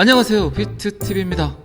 안녕하세요. 비트TV입니다.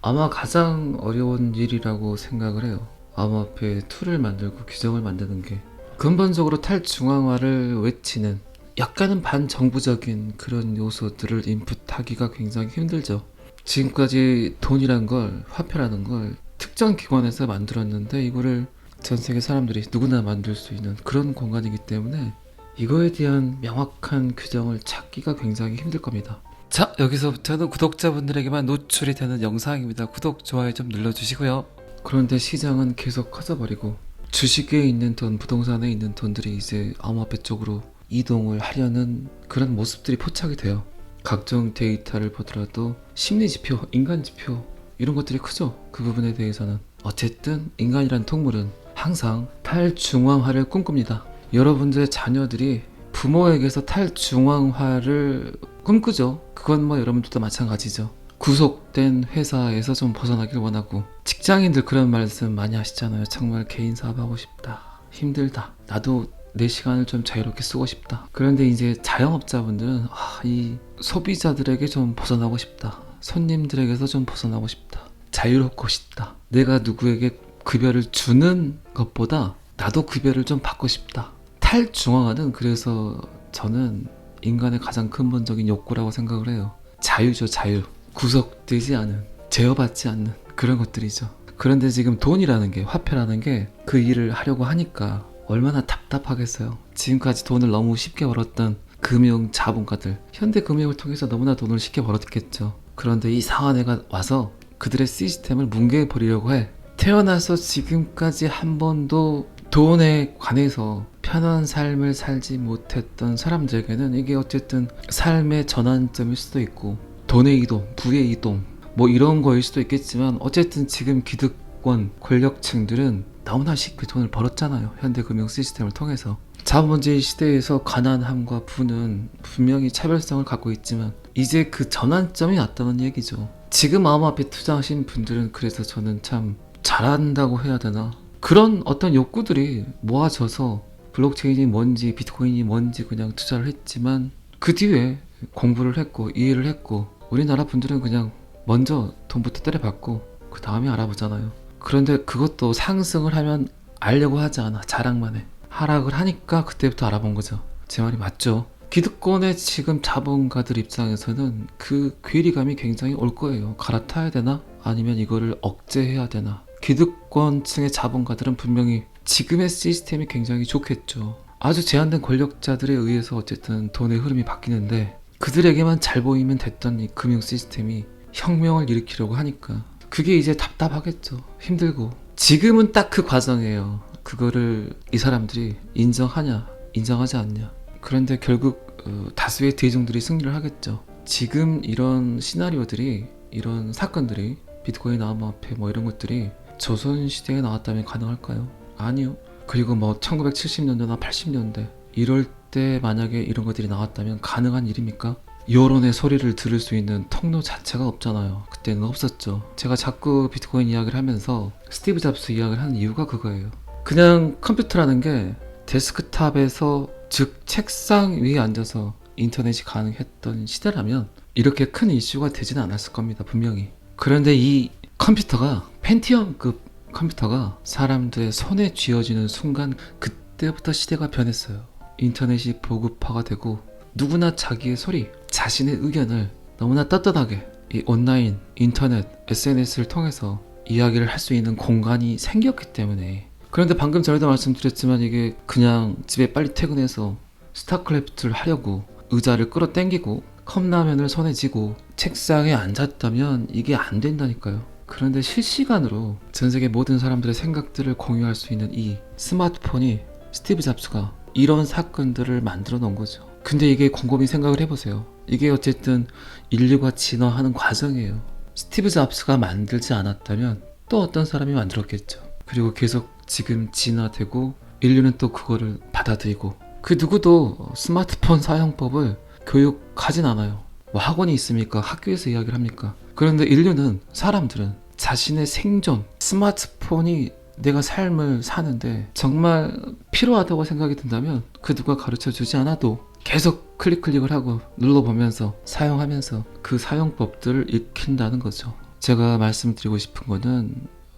아마 가장 어려운 일이라고 생각을 해요. 암호화폐 툴을 만들고 규정을 만드는 게 근본적으로 탈중앙화를 외치는 약간은 반정부적인 그런 요소들을 인풋하기가 굉장히 힘들죠. 지금까지 돈이란 걸 화폐라는 걸 특정 기관에서 만들었는데 이거를 전 세계 사람들이 누구나 만들 수 있는 그런 공간이기 때문에 이거에 대한 명확한 규정을 찾기가 굉장히 힘들 겁니다. 자, 여기서부터는 구독자분들에게만 노출이 되는 영상입니다. 구독, 좋아요 좀 눌러주시고요. 그런데 시장은 계속 커져버리고 주식에 있는 돈, 부동산에 있는 돈들이 이제 암호화폐 쪽으로 이동을 하려는 그런 모습들이 포착이 돼요. 각종 데이터를 보더라도 심리 지표, 인간 지표 이런 것들이 크죠. 그 부분에 대해서는 어쨌든 인간이란 동물은 항상 탈중앙화를 꿈꿉니다. 여러분들의 자녀들이 부모에게서 탈중앙화를 꿈꾸죠. 그건 뭐 여러분들도 마찬가지죠. 구속된 회사에서 좀 벗어나길 원하고 직장인들 그런 말씀 많이 하시잖아요. 정말 개인 사업하고 싶다. 힘들다. 나도 내 시간을 좀 자유롭게 쓰고 싶다. 그런데 이제 자영업자분들은 아, 이 소비자들에게 좀 벗어나고 싶다. 손님들에게서 좀 벗어나고 싶다. 자유롭고 싶다. 내가 누구에게 급여를 주는 것보다 나도 급여를 좀 받고 싶다. 탈중앙화는 그래서 저는 인간의 가장 근본적인 욕구라고 생각을 해요. 자유죠, 자유. 구속되지 않은, 제어받지 않는 그런 것들이죠. 그런데 지금 돈이라는 게, 화폐라는 게 그 일을 하려고 하니까 얼마나 답답하겠어요. 지금까지 돈을 너무 쉽게 벌었던 금융 자본가들, 현대 금융을 통해서 너무나 돈을 쉽게 벌었겠죠. 그런데 이 상한애가 와서 그들의 시스템을 뭉개어 버리려고 해. 태어나서 지금까지 한 번도 돈에 관해서 편한 삶을 살지 못했던 사람들에게는 이게 어쨌든 삶의 전환점일 수도 있고 돈의 이동, 부의 이동 뭐 이런 거일 수도 있겠지만 어쨌든 지금 기득권 권력층들은 너무나 쉽게 돈을 벌었잖아요 현대 금융 시스템을 통해서. 자본주의 시대에서 가난함과 부는 분명히 차별성을 갖고 있지만 이제 그 전환점이 왔다는 얘기죠. 지금 암호화폐 투자하신 분들은 그래서 저는 참 잘한다고 해야 되나 그런 어떤 욕구들이 모아져서 블록체인이 뭔지 비트코인이 뭔지 그냥 투자를 했지만 그 뒤에 공부를 했고 이해를 했고 우리나라 분들은 그냥 먼저 돈부터 때려받고 그 다음에 알아보잖아요. 그런데 그것도 상승을 하면 알려고 하지 않아. 자랑만 해. 하락을 하니까 그때부터 알아본 거죠. 제 말이 맞죠? 기득권의 지금 자본가들 입장에서는 그 괴리감이 굉장히 올 거예요. 갈아타야 되나? 아니면 이거를 억제해야 되나 기득권층의 자본가들은 분명히 지금의 시스템이 굉장히 좋겠죠. 아주 제한된 권력자들에 의해서 어쨌든 돈의 흐름이 바뀌는데 그들에게만 잘 보이면 됐던 이 금융 시스템이 혁명을 일으키려고 하니까 그게 이제 답답하겠죠. 힘들고. 지금은 딱 그 과정이에요. 그거를 이 사람들이 인정하냐, 인정하지 않냐. 그런데 결국 어, 다수의 대중들이 승리를 하겠죠. 지금 이런 시나리오들이, 이런 사건들이, 비트코인 암호화폐 뭐 이런 것들이 조선 시대에 나왔다면 가능할까요? 아니요. 그리고 뭐 1970년대나 80년대 이럴 때 만약에 이런 것들이 나왔다면 가능한 일입니까? 여론의 소리를 들을 수 있는 통로 자체가 없잖아요. 그때는 없었죠. 제가 자꾸 비트코인 이야기를 하면서 스티브 잡스 이야기를 하는 이유가 그거예요. 그냥 컴퓨터라는 게 데스크탑에서 즉 책상 위에 앉아서 인터넷이 가능했던 시대라면 이렇게 큰 이슈가 되지는 않았을 겁니다. 분명히. 그런데 이 컴퓨터가 펜티엄급 컴퓨터가 사람들의 손에 쥐어지는 순간 그때부터 시대가 변했어요. 인터넷이 보급화가 되고 누구나 자기의 소리, 자신의 의견을 너무나 떳떳하게 이 온라인, 인터넷, SNS를 통해서 이야기를 할 수 있는 공간이 생겼기 때문에 그런데 방금 전에도 말씀드렸지만 이게 그냥 집에 빨리 퇴근해서 스타크래프트를 하려고 의자를 끌어당기고 컵라면을 손에 쥐고 책상에 앉았다면 이게 안 된다니까요. 그런데 실시간으로 전 세계 모든 사람들의 생각들을 공유할 수 있는 이 스마트폰이 스티브 잡스가 이런 사건들을 만들어 놓은 거죠. 근데 이게 곰곰이 생각을 해보세요. 이게 어쨌든 인류가 진화하는 과정이에요. 스티브 잡스가 만들지 않았다면 또 어떤 사람이 만들었겠죠. 그리고 계속 지금 진화되고 인류는 또 그거를 받아들이고 그 누구도 스마트폰 사용법을 교육하진 않아요. 뭐 학원이 있습니까? 학교에서 이야기를 합니까? 그런데 인류는 사람들은 자신의 생존, 스마트폰이 내가 삶을 사는데 정말 필요하다고 생각이 든다면 그 누가 가르쳐 주지 않아도 계속 클릭 클릭을 하고 눌러보면서 사용하면서 그 사용법들을 익힌다는 거죠. 제가 말씀드리고 싶은 거는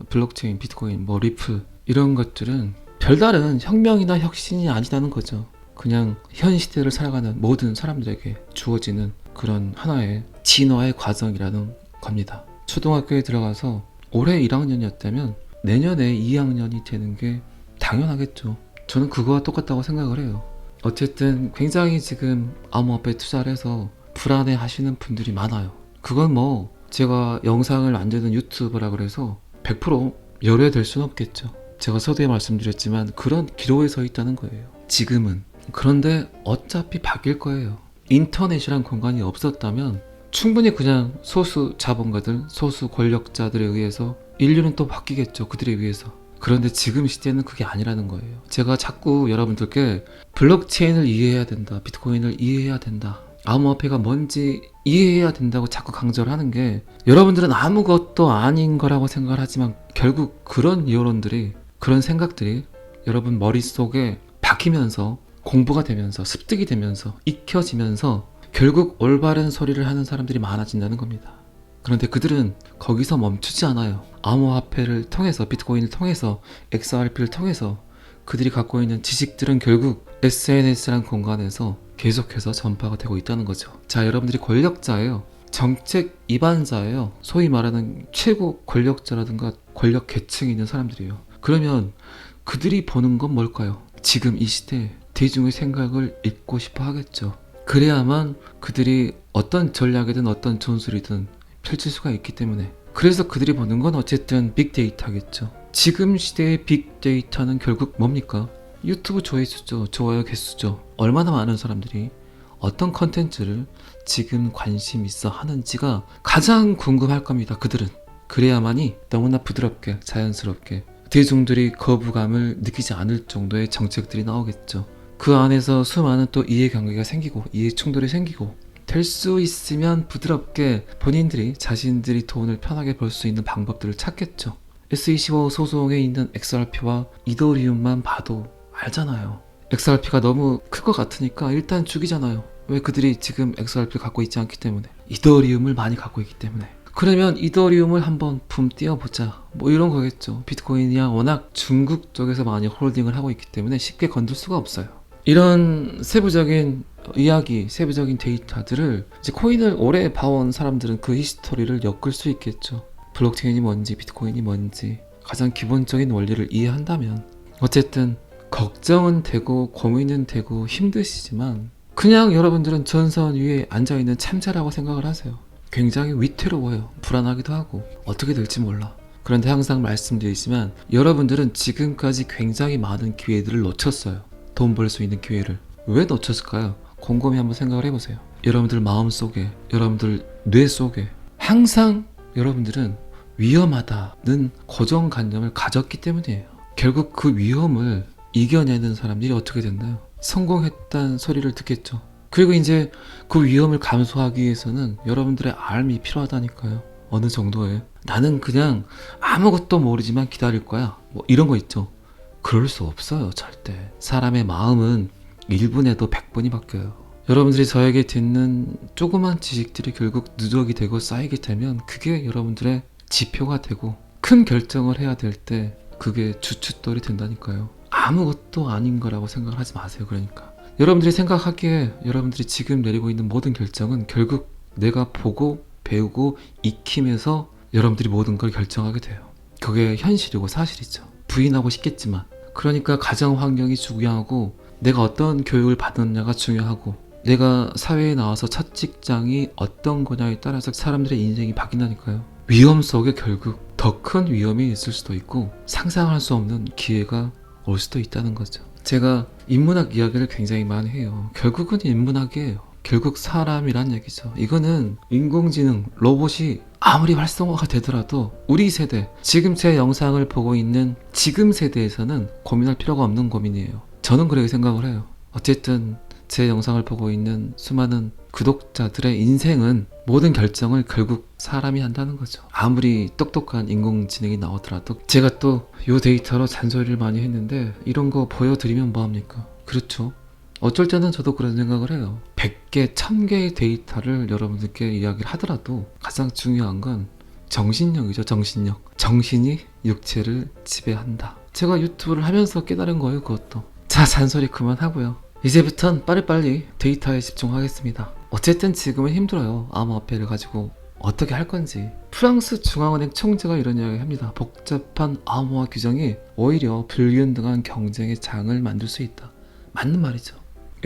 블록체인, 비트코인, 뭐 리플 이런 것들은 별다른 혁명이나 혁신이 아니라는 거죠. 그냥 현 시대를 살아가는 모든 사람들에게 주어지는 그런 하나의 진화의 과정이라는 겁니다. 초등학교에 들어가서 올해 1학년이었다면 내년에 2학년이 되는 게 당연하겠죠. 저는 그거와 똑같다고 생각을 해요. 어쨌든 굉장히 지금 암호화폐 투자를 해서 불안해 하시는 분들이 많아요. 그건 뭐 제가 영상을 만드는 유튜브라 그래서 100% 열애될 수는 없겠죠. 제가 서두에 말씀드렸지만 그런 기로에 서 있다는 거예요. 지금은. 그런데 어차피 바뀔 거예요. 인터넷이란 공간이 없었다면 충분히 그냥 소수 자본가들, 소수 권력자들에 의해서 인류는 또 바뀌겠죠. 그들에 의해서. 그런데 지금 시대는 그게 아니라는 거예요. 제가 자꾸 여러분들께 블록체인을 이해해야 된다. 비트코인을 이해해야 된다. 암호화폐가 뭔지 이해해야 된다고 자꾸 강조를 하는 게 여러분들은 아무것도 아닌 거라고 생각을 하지만 결국 그런 이론들이 그런 생각들이 여러분 머릿속에 박히면서 공부가 되면서 습득이 되면서 익혀지면서 결국 올바른 소리를 하는 사람들이 많아진다는 겁니다. 그런데 그들은 거기서 멈추지 않아요. 암호화폐를 통해서 비트코인을 통해서 XRP를 통해서 그들이 갖고 있는 지식들은 결국 SNS란 공간에서 계속해서 전파가 되고 있다는 거죠. 자, 여러분들이 권력자예요. 정책 입안자예요. 소위 말하는 최고 권력자라든가 권력 계층이 있는 사람들이에요. 그러면 그들이 보는 건 뭘까요? 지금 이 시대에 대중의 생각을 읽고 싶어 하겠죠. 그래야만 그들이 어떤 전략이든 어떤 전술이든 펼칠 수가 있기 때문에 그래서 그들이 보는 건 어쨌든 빅데이터겠죠. 지금 시대의 빅데이터는 결국 뭡니까? 유튜브 조회수죠. 좋아요 개수죠. 얼마나 많은 사람들이 어떤 컨텐츠를 지금 관심 있어 하는지가 가장 궁금할 겁니다. 그들은. 그래야만이 너무나 부드럽게 자연스럽게 대중들이 거부감을 느끼지 않을 정도의 정책들이 나오겠죠. 그 안에서 수많은 또 이해관계가 생기고 이해 충돌이 생기고 될 수 있으면 부드럽게 본인들이 자신들이 돈을 편하게 벌 수 있는 방법들을 찾겠죠. SE15 소송에 있는 XRP와 이더리움만 봐도 알잖아요. XRP가 너무 클 것 같으니까 일단 죽이잖아요. 왜 그들이 지금 XRP를 갖고 있지 않기 때문에 이더리움을 많이 갖고 있기 때문에 그러면 이더리움을 한번 붐 띄워보자 뭐 이런 거겠죠 비트코인이야 워낙 중국 쪽에서 많이 홀딩을 하고 있기 때문에 쉽게 건들 수가 없어요 이런 세부적인 이야기 세부적인 데이터들을 이제 코인을 오래 봐온 사람들은 그 히스토리를 엮을 수 있겠죠 블록체인이 뭔지 비트코인이 뭔지 가장 기본적인 원리를 이해한다면 어쨌든 걱정은 되고 고민은 되고 힘드시지만 그냥 여러분들은 전선 위에 앉아있는 참새라고 생각을 하세요. 굉장히 위태로워요. 불안하기도 하고 어떻게 될지 몰라. 그런데 항상 말씀드리지만 여러분들은 지금까지 굉장히 많은 기회들을 놓쳤어요. 돈 벌 수 있는 기회를. 왜 놓쳤을까요? 곰곰이 한번 생각을 해보세요. 여러분들 마음 속에, 여러분들 뇌 속에 항상 여러분들은 위험하다는 고정관념을 가졌기 때문이에요. 결국 그 위험을 이겨내는 사람들이 어떻게 됐나요? 성공했다는 소리를 듣겠죠. 그리고 이제 그 위험을 감수하기 위해서는 여러분들의 알미 필요하다니까요. 어느 정도에. 나는 그냥 아무것도 모르지만 기다릴 거야. 뭐 이런 거 있죠. 그럴 수 없어요, 절대. 사람의 마음은 1분에도 100번이 바뀌어요. 여러분들이 저에게 듣는 조그만 지식들이 결국 누적이 되고 쌓이게 되면 그게 여러분들의 지표가 되고 큰 결정을 해야 될 때 그게 주춧돌이 된다니까요. 아무것도 아닌 거라고 생각을 하지 마세요. 그러니까 여러분들이 생각하기에 여러분들이 지금 내리고 있는 모든 결정은 결국 내가 보고 배우고 익히면서 여러분들이 모든 걸 결정하게 돼요. 그게 현실이고 사실이죠. 부인하고 싶겠지만 그러니까 가정 환경이 중요하고 내가 어떤 교육을 받았냐가 중요하고 내가 사회에 나와서 첫 직장이 어떤 거냐에 따라서 사람들의 인생이 바뀐다니까요. 위험 속에 결국 더 큰 위험이 있을 수도 있고 상상할 수 없는 기회가 올 수도 있다는 거죠. 제가 인문학 이야기를 굉장히 많이 해요. 결국은 인문학이에요. 결국 사람이란 얘기죠. 이거는 인공지능, 로봇이 아무리 활성화가 되더라도 우리 세대, 지금 제 영상을 보고 있는 지금 세대에서는 고민할 필요가 없는 고민이에요. 저는 그렇게 생각을 해요. 어쨌든 제 영상을 보고 있는 수많은 구독자들의 인생은 모든 결정을 결국 사람이 한다는 거죠. 아무리 똑똑한 인공지능이 나오더라도 제가 또 요 데이터로 잔소리를 많이 했는데 이런 거 보여드리면 뭐합니까? 그렇죠. 어쩔 때는 저도 그런 생각을 해요. 100개, 1000개의 데이터를 여러분들께 이야기를 하더라도 가장 중요한 건 정신력이죠, 정신력. 정신이 육체를 지배한다. 제가 유튜브를 하면서 깨달은 거예요, 그것도. 자, 잔소리 그만하고요. 이제부턴 빠리빠리 데이터에 집중하겠습니다. 어쨌든 지금은 힘들어요. 암호화폐를 가지고 어떻게 할 건지. 프랑스 중앙은행 총재가 이런 이야기 합니다. 복잡한 암호화 규정이 오히려 불균등한 경쟁의 장을 만들 수 있다. 맞는 말이죠.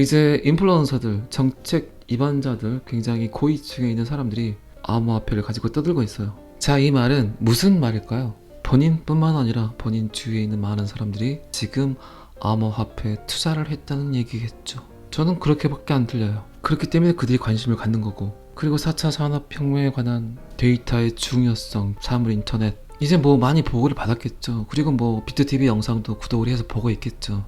이제 인플루언서들, 정책 이반자들, 굉장히 고위층에 있는 사람들이 암호화폐를 가지고 떠들고 있어요. 자, 이 말은 무슨 말일까요? 본인뿐만 아니라 본인 주위에 있는 많은 사람들이 지금 암호화폐에 투자를 했다는 얘기겠죠. 저는 그렇게밖에 안 들려요. 그렇기 때문에 그들이 관심을 갖는 거고. 그리고 4차 산업혁명에 관한 데이터의 중요성, 사물 인터넷. 이제 뭐 많이 보고를 받았겠죠. 그리고 뭐 비트TV 영상도 구독을 해서 보고 있겠죠.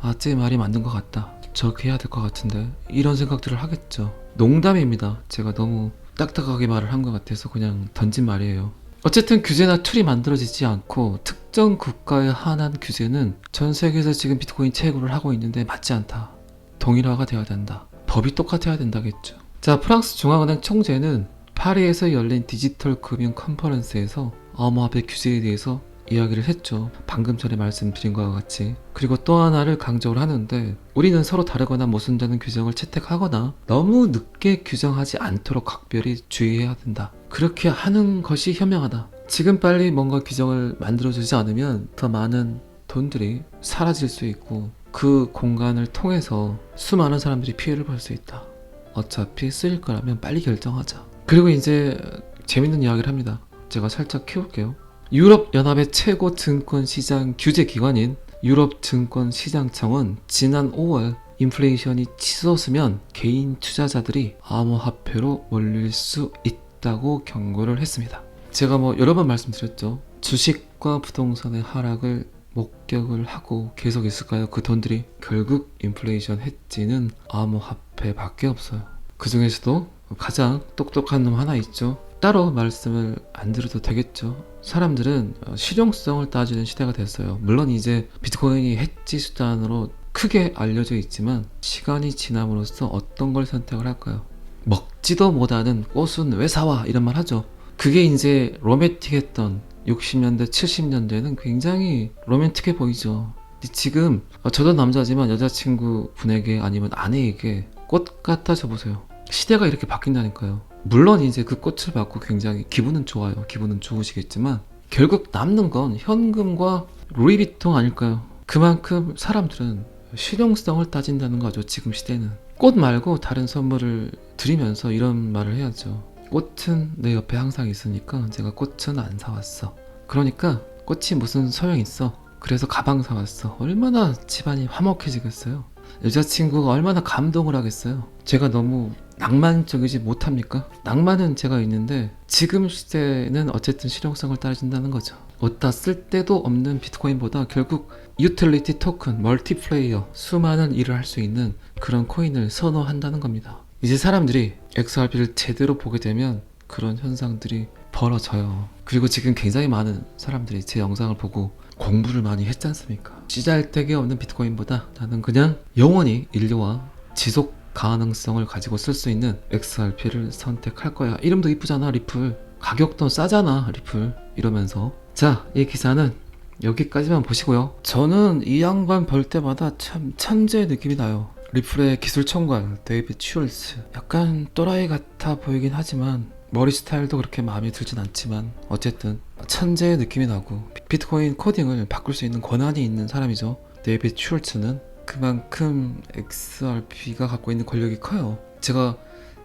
아, 제 말이 맞는 것 같다. 저렇게 해야 될 것 같은데. 이런 생각들을 하겠죠. 농담입니다. 제가 너무 딱딱하게 말을 한 것 같아서 그냥 던진 말이에요. 어쨌든 규제나 툴이 만들어지지 않고 특정 국가에 한한 규제는 전 세계에서 지금 비트코인 채굴을 하고 있는데 맞지 않다. 동일화가 되어야 된다. 법이 똑같아야 된다겠죠. 자, 프랑스 중앙은행 총재는 파리에서 열린 디지털 금융 컨퍼런스에서 암호화폐 규제에 대해서 이야기를 했죠. 방금 전에 말씀드린 것과 같이. 그리고 또 하나를 강조를 하는데 우리는 서로 다르거나 모순되는 규정을 채택하거나 너무 늦게 규정하지 않도록 각별히 주의해야 된다. 그렇게 하는 것이 현명하다. 지금 빨리 뭔가 규정을 만들어주지 않으면 더 많은 돈들이 사라질 수 있고 그 공간을 통해서 수많은 사람들이 피해를 볼 수 있다. 어차피 쓰일 거라면 빨리 결정하자. 그리고 이제 재밌는 이야기를 합니다. 제가 살짝 키울게요. 유럽 연합의 최고 증권 시장 규제 기관인 유럽 증권 시장청은 지난 5월 인플레이션이 치솟으면 개인 투자자들이 암호화폐로 몰릴 수 있다고 경고를 했습니다. 제가 뭐 여러 번 말씀드렸죠. 주식과 부동산의 하락을 목격을 하고 계속 있을까요? 그 돈들이 결국 인플레이션 해지는 암호화폐밖에 없어요. 그 중에서도 가장 똑똑한 놈 하나 있죠. 따로 말씀을 안 드려도 되겠죠. 사람들은 어, 실용성을 따지는 시대가 됐어요. 물론 이제 비트코인이 해지 수단으로 크게 알려져 있지만 시간이 지남으로써 어떤 걸 선택을 할까요? 먹지도 못하는 꽃은 왜 사와 이런 말 하죠. 그게 이제 로맨틱했던 60년대, 70년대는 굉장히 로맨틱해 보이죠. 지금 어, 저도 남자지만 여자친구 분에게 아니면 아내에게 꽃 갖다 줘보세요. 시대가 이렇게 바뀐다니까요. 물론 이제 그 꽃을 받고 굉장히 기분은 좋아요. 기분은 좋으시겠지만 결국 남는 건 현금과 루이비통 아닐까요? 그만큼 사람들은 실용성을 따진다는 거죠. 지금 시대는 꽃 말고 다른 선물을 드리면서 이런 말을 해야죠. 꽃은 내 옆에 항상 있으니까 제가 꽃은 안 사왔어. 그러니까 꽃이 무슨 소용 있어? 그래서 가방 사왔어. 얼마나 집안이 화목해지겠어요. 여자친구가 얼마나 감동을 하겠어요. 제가 너무 낭만적이지 못합니까? 낭만은 제가 있는데 지금 시대는 어쨌든 실용성을 따라준다는 거죠. 어디다 쓸 데도 없는 비트코인보다 결국 유틸리티 토큰, 멀티플레이어, 수많은 일을 할 수 있는 그런 코인을 선호한다는 겁니다. 이제 사람들이 XRP를 제대로 보게 되면 그런 현상들이 벌어져요. 그리고 지금 굉장히 많은 사람들이 제 영상을 보고 공부를 많이 했지 않습니까? 씨잘데기 없는 비트코인보다 나는 그냥 영원히 인류와 지속 가능성을 가지고 쓸 수 있는 XRP를 선택할 거야. 이름도 이쁘잖아, 리플. 가격도 싸잖아, 리플. 이러면서. 자, 이 기사는 여기까지만 보시고요. 저는 이 양반 볼 때마다 참 천재의 느낌이 나요. 리플의 기술 총괄 데이비드 슈얼츠. 약간 또라이 같아 보이긴 하지만 머리 스타일도 그렇게 마음에 들진 않지만 어쨌든 천재의 느낌이 나고 비트코인 코딩을 바꿀 수 있는 권한이 있는 사람이죠. 데이비드 슈얼츠는 그만큼 XRP가 갖고 있는 권력이 커요. 제가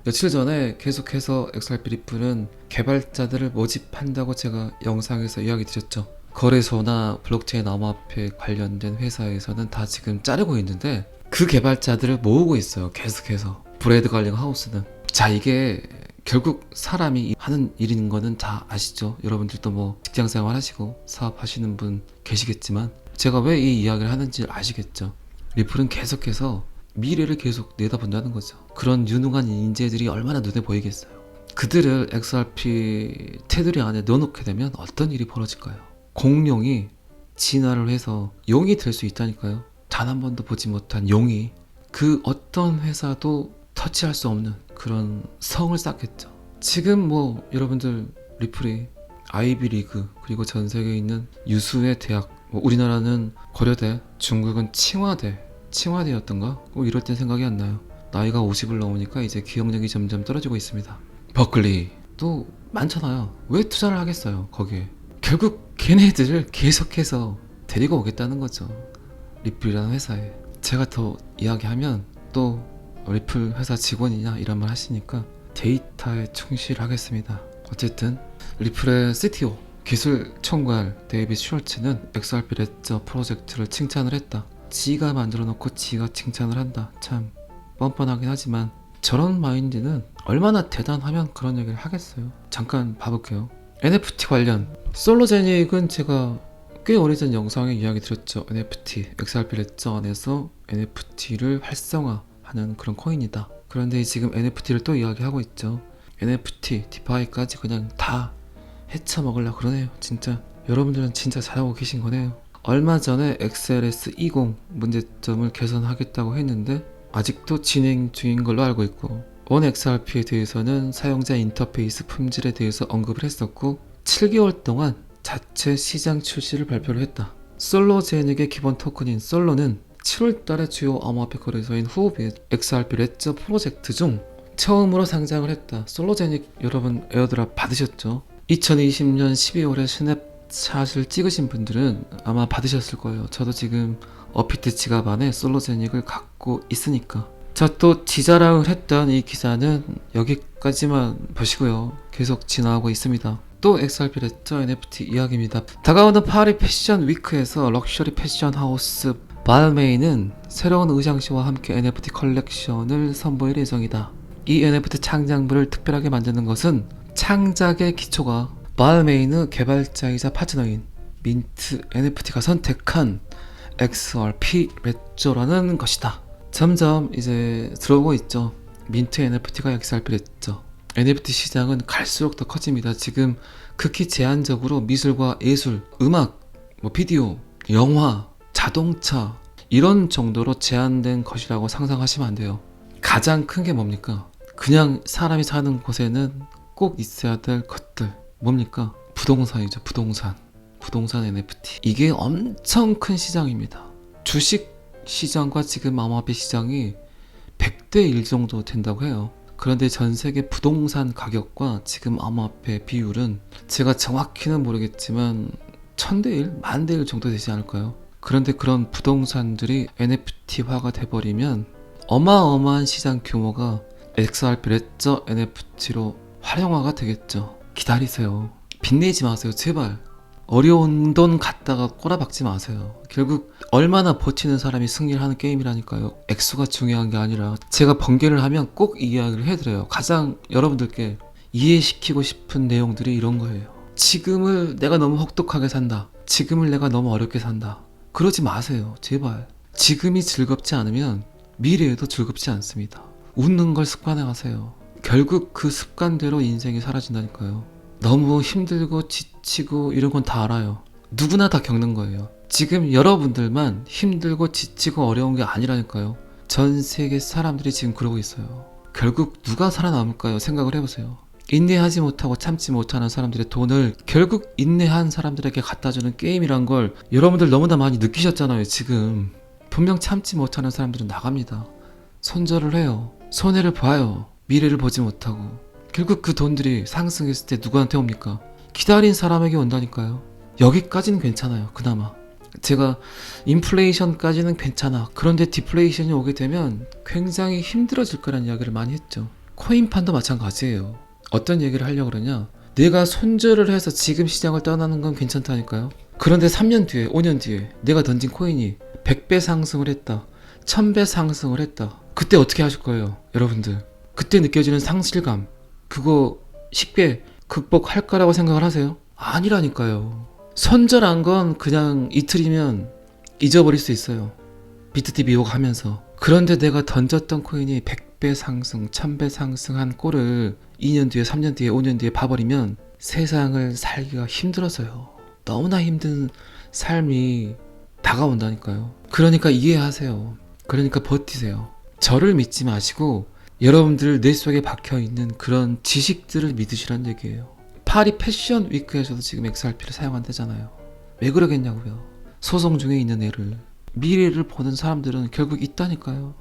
며칠 전에 계속해서 XRP 리플은 개발자들을 모집한다고 제가 영상에서 이야기 드렸죠. 거래소나 블록체인 암호화폐 관련된 회사에서는 다 지금 자르고 있는데 그 개발자들을 모으고 있어요. 계속해서. 브레드 갈링 하우스는. 자, 이게 결국 사람이 하는 일인 거는 다 아시죠? 여러분들도 뭐 직장 생활 하시고 사업 하시는 분 계시겠지만 제가 왜 이 이야기를 하는지 아시겠죠? 리플은 계속해서 미래를 계속 내다본다는 거죠. 그런 유능한 인재들이 얼마나 눈에 보이겠어요. 그들을 XRP 테두리 안에 넣어놓게 되면 어떤 일이 벌어질까요? 공룡이 진화를 해서 용이 될 수 있다니까요. 단 한 번도 보지 못한 용이 그 어떤 회사도 터치할 수 없는 그런 성을 쌓겠죠. 지금 뭐 여러분들 리플이 아이비 리그 그리고 전 세계에 있는 유수의 대학 뭐 우리나라는 고려대 중국은 칭화대 칭화대였던가? 뭐 이럴 땐 생각이 안 나요. 나이가 50을 넘으니까 이제 기억력이 점점 떨어지고 있습니다. 버클리. 또 많잖아요. 왜 투자를 하겠어요 거기에? 결국 걔네들을 계속해서 데리고 오겠다는 거죠. 리플이라는 회사에. 제가 더 이야기하면 또 리플 회사 직원이냐 이런 말 하시니까 데이터에 충실하겠습니다. 어쨌든 리플의 CTO 기술 총괄 데이빗 슈얼츠는 XRP 레저 프로젝트를 칭찬을 했다. 지가 만들어 놓고 지가 칭찬을 한다. 참 뻔뻔하긴 하지만 저런 마인드는 얼마나 대단하면 그런 얘기를 하겠어요. 잠깐 봐볼게요. NFT 관련 솔로제닉은 제가 꽤 오래전 영상에 이야기 드렸죠. NFT XRP 레저 안에서 NFT를 활성화하는 그런 코인이다. 그런데 지금 NFT를 또 이야기하고 있죠. NFT, 디파이까지 그냥 다 헤쳐먹으려 그러네요 진짜 여러분들은 진짜 잘하고 계신 거네요 얼마 전에 XLS 20 문제점을 개선하겠다고 했는데 아직도 진행 중인 걸로 알고 있고 원 XRP에 대해서는 사용자 인터페이스 품질에 대해서 언급을 했었고 7개월 동안 자체 시장 출시를 발표를 했다 솔로 제닉의 기본 토큰인 솔로는 7월달에 주요 암호화폐 거래소인 후오비 XRP 레저 프로젝트 중 처음으로 상장을 했다. 솔로 제닉 여러분 에어드랍 받으셨죠? 2020년 12월에 스냅샷을 찍으신 분들은 아마 받으셨을 거예요. 저도 지금 어피트 지갑 안에 솔로제닉을 갖고 있으니까. 자, 또 지자랑을 했던 이 기사는 여기까지만 보시고요. 계속 진화하고 있습니다. 또 XRP 레저 NFT 이야기입니다. 다가오는 파리 패션 위크에서 럭셔리 패션 하우스 발메이는 새로운 의장시와 함께 NFT 컬렉션을 선보일 예정이다. 이 NFT 창작물을 특별하게 만드는 것은 창작의 기초가 발메이는 개발자이자 파트너인 민트 NFT가 선택한 XRP 레저라는 것이다. 점점 이제 들어오고 있죠. 민트 NFT가 XRP 레저. NFT 시장은 갈수록 더 커집니다. 지금 극히 제한적으로 미술과 예술, 음악, 뭐 비디오, 영화, 자동차 이런 정도로 제한된 것이라고 상상하시면 안 돼요. 가장 큰 게 뭡니까? 그냥 사람이 사는 곳에는 꼭 있어야 될 것들. 뭡니까? 부동산이죠 부동산. 부동산 NFT 이게 엄청 큰 시장입니다. 주식 시장과 지금 암호화폐 시장이 100대 1 정도 된다고 해요. 그런데 전 세계 부동산 가격과 지금 암호화폐 비율은 제가 정확히는 모르겠지만 1000대 1, 만대 1 정도 되지 않을까요? 그런데 그런 부동산들이 NFT화가 돼버리면 어마어마한 시장 규모가 XRP 레저 NFT로 활용화가 되겠죠. 기다리세요. 빚내지 마세요, 제발. 어려운 돈 갖다가 꼬라박지 마세요. 결국 얼마나 버티는 사람이 승리를 하는 게임이라니까요. 액수가 중요한 게 아니라 제가 번개를 하면 꼭 이야기를 해드려요. 가장 여러분들께 이해시키고 싶은 내용들이 이런 거예요. 지금을 내가 너무 혹독하게 산다. 지금을 내가 너무 어렵게 산다. 그러지 마세요. 제발. 지금이 즐겁지 않으면 미래에도 즐겁지 않습니다. 웃는 걸 습관에 하세요. 결국 그 습관대로 인생이 사라진다니까요. 너무 힘들고 지치고 이런 건 다 알아요. 누구나 다 겪는 거예요. 지금 여러분들만 힘들고 지치고 어려운 게 아니라니까요. 전 세계 사람들이 지금 그러고 있어요. 결국 누가 살아남을까요? 생각을 해보세요. 인내하지 못하고 참지 못하는 사람들의 돈을 결국 인내한 사람들에게 갖다주는 게임이란 걸 여러분들 너무나 많이 느끼셨잖아요, 지금. 분명 참지 못하는 사람들은 나갑니다. 손절을 해요. 손해를 봐요. 미래를 보지 못하고. 결국 그 돈들이 상승했을 때 누구한테 옵니까? 기다린 사람에게 온다니까요. 여기까지는 괜찮아요. 그나마. 제가 인플레이션까지는 괜찮아. 그런데 디플레이션이 오게 되면 굉장히 힘들어질 거란 이야기를 많이 했죠. 코인판도 마찬가지예요. 어떤 얘기를 하려고 그러냐? 내가 손절을 해서 지금 시장을 떠나는 건 괜찮다니까요. 그런데 3년 뒤에, 5년 뒤에 내가 던진 코인이 100배 상승을 했다. 1000배 상승을 했다. 그때 어떻게 하실 거예요, 여러분들? 그때 느껴지는 상실감, 그거 쉽게 극복할 거라고 생각을 하세요? 아니라니까요. 손절한 건 그냥 이틀이면 잊어버릴 수 있어요. 비트티 미혹 하면서. 그런데 내가 던졌던 코인이 100배 상승, 1000배 상승한 꼴을 2년 뒤에, 3년 뒤에, 5년 뒤에 봐버리면 세상을 살기가 힘들어서요. 너무나 힘든 삶이 다가온다니까요. 그러니까 이해하세요. 그러니까 버티세요. 저를 믿지 마시고 여러분들 뇌 속에 박혀 있는 그런 지식들을 믿으시란 얘기예요. 파리 패션 위크에서도 지금 XRP를 사용한다잖아요. 왜 그러겠냐고요. 소송 중에 있는 애를 미래를 보는 사람들은 결국 있다니까요.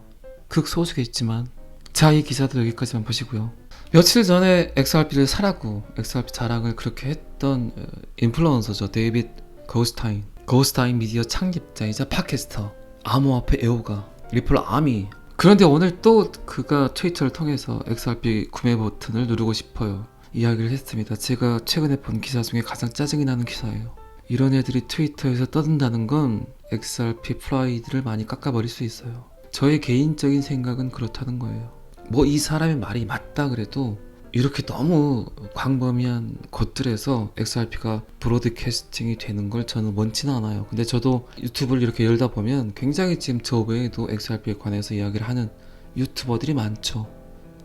극소수가 있지만 자 이 기사도 여기까지만 보시고요. 며칠 전에 XRP를 사라고 XRP 자랑을 그렇게 했던 어, 인플루언서죠. 데이빗 고스타인. 고스타인 미디어 창립자이자 팟캐스터. 암호화폐 애호가. 리플 아미. 그런데 오늘 또 그가 트위터를 통해서 XRP 구매 버튼을 누르고 싶어요. 이야기를 했습니다. 제가 최근에 본 기사 중에 가장 짜증이 나는 기사예요. 이런 애들이 트위터에서 떠든다는 건 XRP 프라이드를 많이 깎아버릴 수 있어요. 저의 개인적인 생각은 그렇다는 거예요. 뭐 이 사람의 말이 맞다 그래도 이렇게 너무 광범위한 곳들에서 XRP가 브로드캐스팅이 되는 걸 저는 원치는 않아요. 근데 저도 유튜브를 이렇게 열다 보면 굉장히 지금 저 외에도 XRP에 관해서 이야기를 하는 유튜버들이 많죠.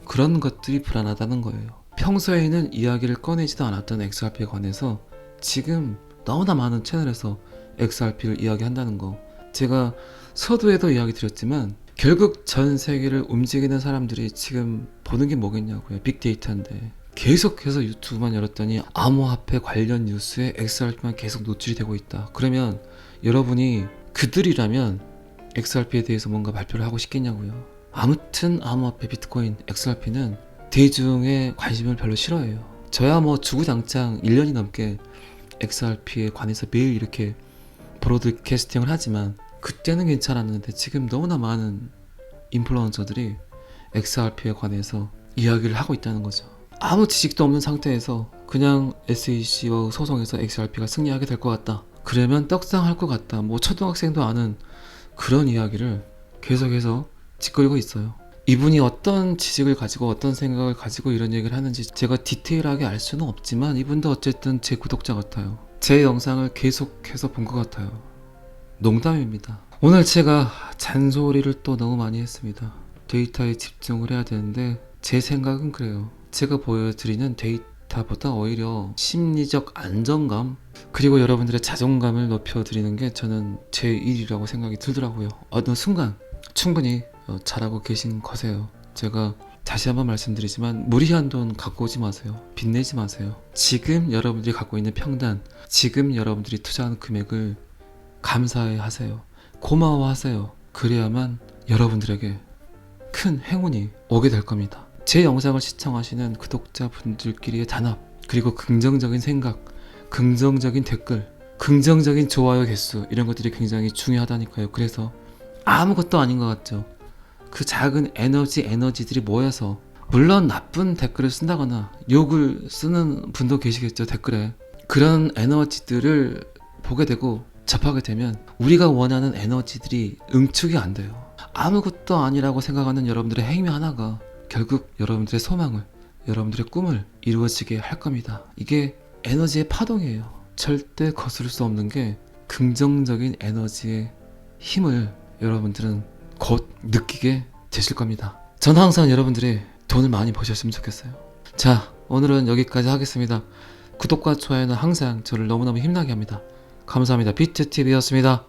그런 것들이 불안하다는 거예요. 평소에는 이야기를 꺼내지도 않았던 XRP에 관해서 지금 너무나 많은 채널에서 XRP를 이야기한다는 거. 제가 서두에도 이야기 드렸지만 결국 전 세계를 움직이는 사람들이 지금 보는 게 뭐겠냐고요. 빅데이터인데. 계속해서 유튜브만 열었더니 암호화폐 관련 뉴스에 XRP만 계속 노출이 되고 있다. 그러면 여러분이 그들이라면 XRP에 대해서 뭔가 발표를 하고 싶겠냐고요. 아무튼 암호화폐 비트코인 XRP는 대중의 관심을 별로 싫어해요. 저야 뭐 주구장창 1년이 넘게 XRP에 관해서 매일 이렇게 브로드캐스팅을 하지만 그때는 괜찮았는데 지금 너무나 많은 인플루언서들이 XRP에 관해서 이야기를 하고 있다는 거죠. 아무 지식도 없는 상태에서 그냥 SEC와 소송에서 XRP가 승리하게 될 것 같다. 그러면 떡상할 것 같다. 뭐 초등학생도 아는 그런 이야기를 계속해서 짓거리고 있어요. 이분이 어떤 지식을 가지고 어떤 생각을 가지고 이런 얘기를 하는지 제가 디테일하게 알 수는 없지만 이분도 어쨌든 제 구독자 같아요. 제 영상을 계속해서 본 것 같아요. 농담입니다. 오늘 제가 잔소리를 또 너무 많이 했습니다. 데이터에 집중을 해야 되는데 제 생각은 그래요. 제가 보여드리는 데이터보다 오히려 심리적 안정감 그리고 여러분들의 자존감을 높여드리는 게 저는 제 일이라고 생각이 들더라고요. 어느 순간 충분히 어, 잘하고 계신 거세요. 제가 다시 한번 말씀드리지만 무리한 돈 갖고 오지 마세요. 빚내지 마세요. 지금 여러분들이 갖고 있는 평단, 지금 여러분들이 투자하는 금액을 감사해 하세요. 고마워 하세요. 그래야만 여러분들에게 큰 행운이 오게 될 겁니다. 제 영상을 시청하시는 구독자분들끼리의 단합, 그리고 긍정적인 생각, 긍정적인 댓글, 긍정적인 좋아요 개수 이런 것들이 굉장히 중요하다니까요. 그래서 아무것도 아닌 것 같죠. 그 작은 에너지 에너지들이 모여서 물론 나쁜 댓글을 쓴다거나 욕을 쓰는 분도 계시겠죠 댓글에 그런 에너지들을 보게 되고 접하게 되면 우리가 원하는 에너지들이 응축이 안 돼요 아무것도 아니라고 생각하는 여러분들의 행위 하나가 결국 여러분들의 소망을 여러분들의 꿈을 이루어지게 할 겁니다 이게 에너지의 파동이에요 절대 거스를 수 없는 게 긍정적인 에너지의 힘을 여러분들은 곧 느끼게 되실 겁니다. 전 항상 여러분들이 돈을 많이 버셨으면 좋겠어요. 자, 오늘은 여기까지 하겠습니다. 구독과 좋아요는 항상 저를 너무너무 힘나게 합니다. 감사합니다. 비트TV였습니다.